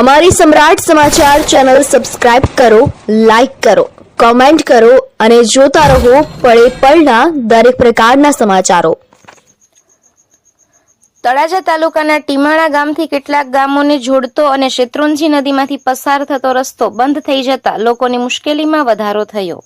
અમારી Samrat Samachar channel subscribe કરો, like કરો, કોમેન્ટ કરો અને જોતા રહો પળે પળના દરેક પ્રકારના સમાચારો. તળાજા તાલુકાના ટીમાણા ગામથી કેટલાક ગામોને જોડતો અને શેત્રુંજી નદીમાંથી પસાર થતો રસ્તો બંધ થઈ જતા લોકોની મુશ્કેલીમાં વધારો થયો.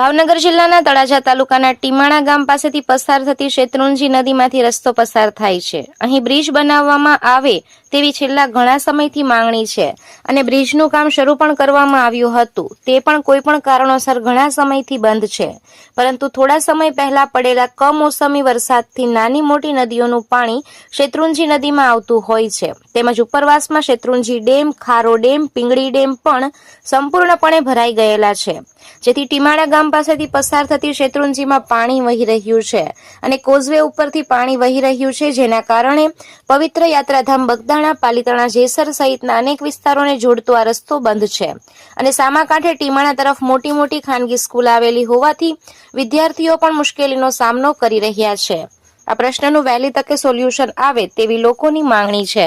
ભાવનગર જિલ્લાના તળાજા તાલુકાના ટીમાણા ગામ પાસેથી પસાર થતી શેત્રુંજી નદીમાંથી રસ્તો પસાર થાય છે. અહીં બ્રિજ બનાવવામાં આવે તેવી છેલ્લા ઘણા સમયથી માંગણી છે અને બ્રિજનું કામ શરૂ પણ કરવામાં આવ્યું હતું. તે પણ કોઈ પણ કારણોસર ઘણા સમયથી બંધ છે. પરંતુ થોડા સમય પહેલા પડેલા કમોસમી વરસાદથી નાની મોટી નદીઓનું પાણી શેત્રુંજી નદીમાં આવતું હોય છે. તેમજ ઉપરવાસમાં Shetrunji dam, Kharo dam, Pingli dam પણ સંપૂર્ણપણે ભરાઈ ગયેલા છે. જેથી ટીમાણા ગામ પાસેથી પસાર થતી શેત્રુંજીમાં પાણી વહી રહ્યું છે અને કોઝવે ઉપરથી પાણી વહી રહ્યું છે, જેના કારણે પવિત્ર યાત્રાધામ બગદાણા, પાલીતાણા, જેસર સહિતના અનેક વિસ્તારોને જોડતો આ રસ્તો બંધ છે. અને સામાકાંઠે ટીમાણા તરફ મોટી મોટી ખાનગી સ્કૂલ આવેલી હોવાથી વિદ્યાર્થીઓ પણ મુશ્કેલીનો સામનો કરી રહ્યા છે. આ પ્રશ્નનું વહેલી તકે સોલ્યુશન આવે તેવી લોકોની માંગણી છે.